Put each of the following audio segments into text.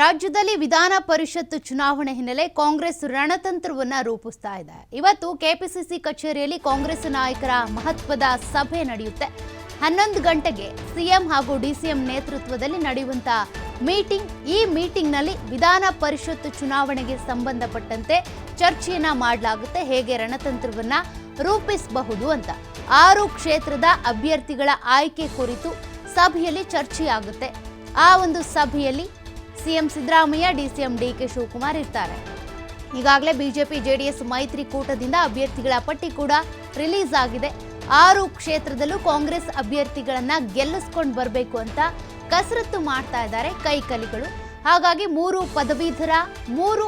ರಾಜ್ಯದಲ್ಲಿ ವಿಧಾನ ಪರಿಷತ್ ಚುನಾವಣೆ ಹಿನ್ನೆಲೆ ಕಾಂಗ್ರೆಸ್ ರಣತಂತ್ರವನ್ನ ರೂಪಿಸ್ತಾ ಇದೆ. ಇವತ್ತು ಕೆಪಿಸಿಸಿ ಕಚೇರಿಯಲ್ಲಿ ಕಾಂಗ್ರೆಸ್ ನಾಯಕರ ಮಹತ್ವದ ಸಭೆ ನಡೆಯುತ್ತೆ. ಹನ್ನೊಂದು ಗಂಟೆಗೆ ಸಿಎಂ ಹಾಗೂ ಡಿಸಿಎಂ ನೇತೃತ್ವದಲ್ಲಿ ನಡೆಯುವಂತ ಮೀಟಿಂಗ್. ಈ ಮೀಟಿಂಗ್ನಲ್ಲಿ ವಿಧಾನ ಪರಿಷತ್ ಚುನಾವಣೆಗೆ ಸಂಬಂಧಪಟ್ಟಂತೆ ಚರ್ಚೆಯನ್ನ ಮಾಡಲಾಗುತ್ತೆ. ಹೇಗೆ ರಣತಂತ್ರವನ್ನ ರೂಪಿಸಬಹುದು ಅಂತ. ಆರು ಕ್ಷೇತ್ರದ ಅಭ್ಯರ್ಥಿಗಳ ಆಯ್ಕೆ ಕುರಿತು ಸಭೆಯಲ್ಲಿ ಚರ್ಚೆಯಾಗುತ್ತೆ. ಆ ಒಂದು ಸಭೆಯಲ್ಲಿ CM Siddaramaiah, DCM DK Shivakumar ಇರ್ತಾರೆ. ಈಗಾಗಲೇ ಬಿಜೆಪಿ, ಜೆಡಿಎಸ್ ಮೈತ್ರಿಕೂಟದಿಂದ ಅಭ್ಯರ್ಥಿಗಳ ಪಟ್ಟಿ ಕೂಡ ರಿಲೀಸ್ ಆಗಿದೆ. ಆರು ಕ್ಷೇತ್ರದಲ್ಲೂ ಕಾಂಗ್ರೆಸ್ ಅಭ್ಯರ್ಥಿಗಳನ್ನ ಗೆಲ್ಲಿಸ್ಕೊಂಡು ಬರಬೇಕು ಅಂತ ಕಸರತ್ತು ಮಾಡ್ತಾ ಇದ್ದಾರೆ ಕೈಕಲಿಗಳು. ಹಾಗಾಗಿ ಮೂರು ಪದವೀಧರ, ಮೂರು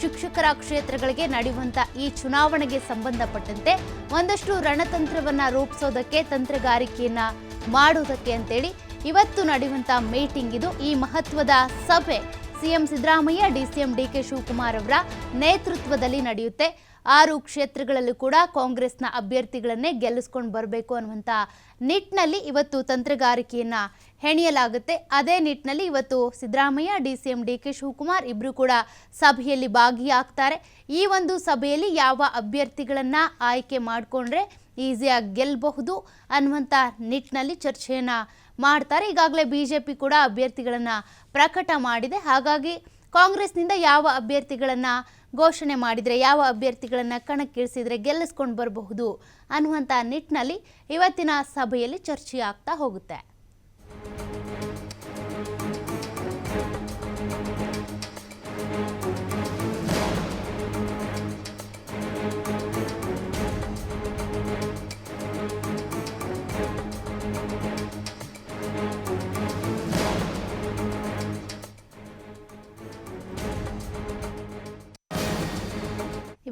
ಶಿಕ್ಷಕರ ಕ್ಷೇತ್ರಗಳಿಗೆ ನಡೆಯುವಂತ ಈ ಚುನಾವಣೆಗೆ ಸಂಬಂಧಪಟ್ಟಂತೆ ಒಂದಷ್ಟು ರಣತಂತ್ರವನ್ನ ರೂಪಿಸೋದಕ್ಕೆ ತಂತ್ರಗಾರಿಕೆಯನ್ನ ಮಾಡೋದಕ್ಕೆ ಅಂತೇಳಿ ಇವತ್ತು ನಡೆಯುವಂಥ ಮೀಟಿಂಗ್ ಇದು. ಈ ಮಹತ್ವದ ಸಭೆ CM Siddaramaiah, DCM DK Shivakumar ಅವರ ನೇತೃತ್ವದಲ್ಲಿ ನಡೆಯುತ್ತೆ. ಆರು ಕ್ಷೇತ್ರಗಳಲ್ಲೂ ಕೂಡ ಕಾಂಗ್ರೆಸ್ನ ಅಭ್ಯರ್ಥಿಗಳನ್ನೇ ಗೆಲ್ಲಿಸ್ಕೊಂಡು ಬರಬೇಕು ಅನ್ನುವಂಥ ನಿಟ್ಟಿನಲ್ಲಿ ಇವತ್ತು ತಂತ್ರಗಾರಿಕೆಯನ್ನು ಹೆಣೆಯಲಾಗುತ್ತೆ. ಅದೇ ನಿಟ್ಟಿನಲ್ಲಿ ಇವತ್ತು Siddaramaiah D C M D K Shivakumar ಇಬ್ಬರು ಕೂಡ ಸಭೆಯಲ್ಲಿ ಭಾಗಿಯಾಗ್ತಾರೆ. ಈ ಒಂದು ಸಭೆಯಲ್ಲಿ ಯಾವ ಅಭ್ಯರ್ಥಿಗಳನ್ನು ಆಯ್ಕೆ ಮಾಡಿಕೊಂಡ್ರೆ ಈಸಿಯಾಗಿ ಗೆಲ್ಲಬಹುದು ಅನ್ನುವಂಥ ನಿಟ್ಟಿನಲ್ಲಿ ಚರ್ಚೆಯನ್ನು ಮಾಡ್ತಾರೆ. ಈಗಾಗಲೇ ಬಿ ಜೆ ಪಿ ಕೂಡ ಅಭ್ಯರ್ಥಿಗಳನ್ನು ಪ್ರಕಟ ಮಾಡಿದೆ. ಹಾಗಾಗಿ ಕಾಂಗ್ರೆಸ್ನಿಂದ ಯಾವ ಅಭ್ಯರ್ಥಿಗಳನ್ನು ಘೋಷಣೆ ಮಾಡಿದರೆ, ಯಾವ ಅಭ್ಯರ್ಥಿಗಳನ್ನು ಕಣಕ್ಕಿಳಿಸಿದರೆ ಗೆಲ್ಲಿಸ್ಕೊಂಡು ಬರಬಹುದು ಅನ್ನುವಂಥ ನಿಟ್ಟಿನಲ್ಲಿ ಇವತ್ತಿನ ಸಭೆಯಲ್ಲಿ ಚರ್ಚೆ ಆಗ್ತಾ ಹೋಗುತ್ತೆ.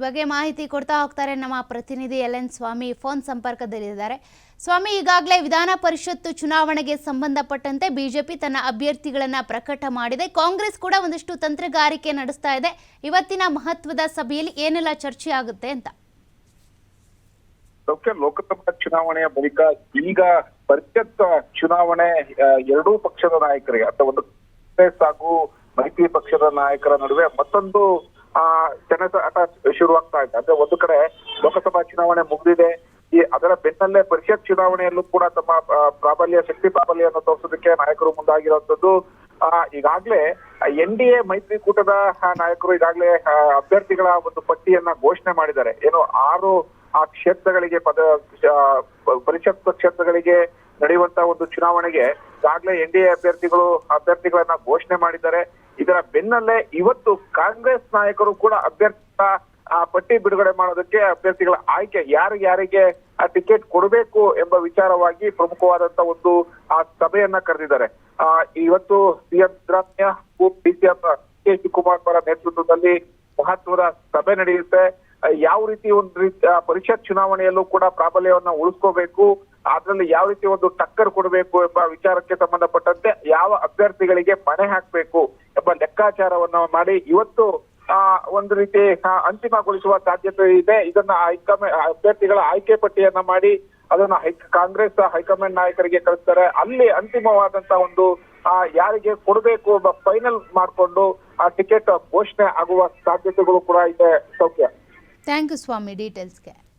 ಈ ಬಗ್ಗೆ ಮಾಹಿತಿ ಕೊಡ್ತಾ ಹೋಗ್ತಾರೆ ನಮ್ಮ ಪ್ರತಿನಿಧಿ ಎಲ್ ಎನ್ ಸ್ವಾಮಿ ಫೋನ್ ಸಂಪರ್ಕದಲ್ಲಿದ್ದಾರೆ. ಸ್ವಾಮಿ, ಈಗಾಗಲೇ ವಿಧಾನ ಪರಿಷತ್ ಚುನಾವಣೆಗೆ ಸಂಬಂಧಪಟ್ಟಂತೆ ಬಿಜೆಪಿ ತನ್ನ ಅಭ್ಯರ್ಥಿಗಳನ್ನ ಪ್ರಕಟ ಮಾಡಿದೆ. ಕಾಂಗ್ರೆಸ್ ಕೂಡ ಒಂದಷ್ಟು ತಂತ್ರಗಾರಿಕೆ ನಡೆಸ್ತಾ ಇದೆ. ಇವತ್ತಿನ ಮಹತ್ವದ ಸಭೆಯಲ್ಲಿ ಏನೆಲ್ಲ ಚರ್ಚೆ ಆಗುತ್ತೆ ಅಂತ? ಲೋಕ ಲೋಕಸಭಾ ಚುನಾವಣೆಯ ಬಳಿಕ ಈಗ ಪರಿಷತ್ ಚುನಾವಣೆ ಎರಡೂ ಪಕ್ಷದ ನಾಯಕರಿಗೆ, ಅಥವಾ ಒಂದು ಕಾಂಗ್ರೆಸ್ ಹಾಗೂ ಮೈತ್ರಿ ಪಕ್ಷದ ನಾಯಕರ ನಡುವೆ ಮತ್ತೊಂದು ಆ ಜನಸಾಟ ಶುರುವಾಗ್ತಾ ಇದೆ. ಅಂದ್ರೆ ಒಂದು ಕಡೆ ಲೋಕಸಭಾ ಚುನಾವಣೆ ಮುಗಿದಿದೆ. ಈ ಅದರ ಬೆನ್ನಲ್ಲೇ ಪರಿಷತ್ ಚುನಾವಣೆಯಲ್ಲೂ ಕೂಡ ತಮ್ಮ ಪ್ರಾಬಲ್ಯ, ಶಕ್ತಿ ಪ್ರಾಬಲ್ಯವನ್ನು ತೋರಿಸೋದಕ್ಕೆ ನಾಯಕರು ಮುಂದಾಗಿರುವಂತದ್ದು ಈಗಾಗ್ಲೇ ಎನ್ ಡಿ ಎ ಮೈತ್ರಿಕೂಟದ ನಾಯಕರು ಈಗಾಗಲೇ ಅಭ್ಯರ್ಥಿಗಳ ಒಂದು ಪಟ್ಟಿಯನ್ನ ಘೋಷಣೆ ಮಾಡಿದ್ದಾರೆ. ಏನು ಆರು, ಆ, ಕ್ಷೇತ್ರಗಳಿಗೆ ಪದ ಪರಿಷತ್ ಕ್ಷೇತ್ರಗಳಿಗೆ ನಡೆಯುವಂತ ಒಂದು ಚುನಾವಣೆಗೆ ಈಗಾಗಲೇ ಎನ್ ಡಿ ಎ ಅಭ್ಯರ್ಥಿಗಳು, ಅಭ್ಯರ್ಥಿಗಳನ್ನ ಘೋಷಣೆ ಮಾಡಿದ್ದಾರೆ. ಇದರ ಬೆನ್ನಲ್ಲೇ ಇವತ್ತು ಕಾಂಗ್ರೆಸ್ ನಾಯಕರು ಕೂಡ ಅಭ್ಯರ್ಥಿ ಪಟ್ಟಿ ಬಿಡುಗಡೆ ಮಾಡೋದಕ್ಕೆ ಅಭ್ಯರ್ಥಿಗಳ ಆಯ್ಕೆ ಯಾರು ಯಾರಿಗೆ, ಆ, ಟಿಕೆಟ್ ಕೊಡಬೇಕು ಎಂಬ ವಿಚಾರವಾಗಿ ಪ್ರಮುಖವಾದಂತ ಒಂದು, ಆ, ಸಭೆಯನ್ನ ಕರೆದಿದ್ದಾರೆ. ಆ, ಇವತ್ತು CM Siddaramaiah DCM K Shivakumar ಅವರ ನೇತೃತ್ವದಲ್ಲಿ ಮಹತ್ವದ ಸಭೆ ನಡೆಯುತ್ತೆ. ಯಾವ ರೀತಿ ಒಂದು ಪರಿಷತ್ ಚುನಾವಣೆಯಲ್ಲೂ ಕೂಡ ಪ್ರಾಬಲ್ಯವನ್ನ ಉಳಿಸ್ಕೋಬೇಕು, ಅದರಲ್ಲಿ ಯಾವ ರೀತಿ ಒಂದು ಟಕ್ಕರ್ ಕೊಡಬೇಕು ಎಂಬ ವಿಚಾರಕ್ಕೆ ಸಂಬಂಧಪಟ್ಟಂತೆ ಯಾವ ಅಭ್ಯರ್ಥಿಗಳಿಗೆ ಮಣೆ ಹಾಕ್ಬೇಕು ಲೆಕ್ಕಾಚಾರವನ್ನ ಮಾಡಿ ಇವತ್ತು ಒಂದು ರೀತಿ ಅಂತಿಮಗೊಳಿಸುವ ಸಾಧ್ಯತೆ ಇದೆ. ಇದನ್ನ ಹೈಕಮಾಂಡ್ ಅಭ್ಯರ್ಥಿಗಳ ಆಯ್ಕೆ ಪಟ್ಟಿಯನ್ನ ಮಾಡಿ ಅದನ್ನ ಕಾಂಗ್ರೆಸ್ ಹೈಕಮಾಂಡ್ ನಾಯಕರಿಗೆ ಕಳಿಸ್ತಾರೆ. ಅಲ್ಲಿ ಅಂತಿಮವಾದಂತ ಒಂದು ಯಾರಿಗೆ ಕೊಡಬೇಕು ಫೈನಲ್ ಮಾಡ್ಕೊಂಡು, ಆ, ಟಿಕೆಟ್ ಘೋಷಣೆ ಆಗುವ ಸಾಧ್ಯತೆಗಳು ಕೂಡ ಇದೆ. ಸೌಖ್ಯ. ಥ್ಯಾಂಕ್ ಯು ಸ್ವಾಮಿ ಡೀಟೇಲ್ಸ್ಗೆ.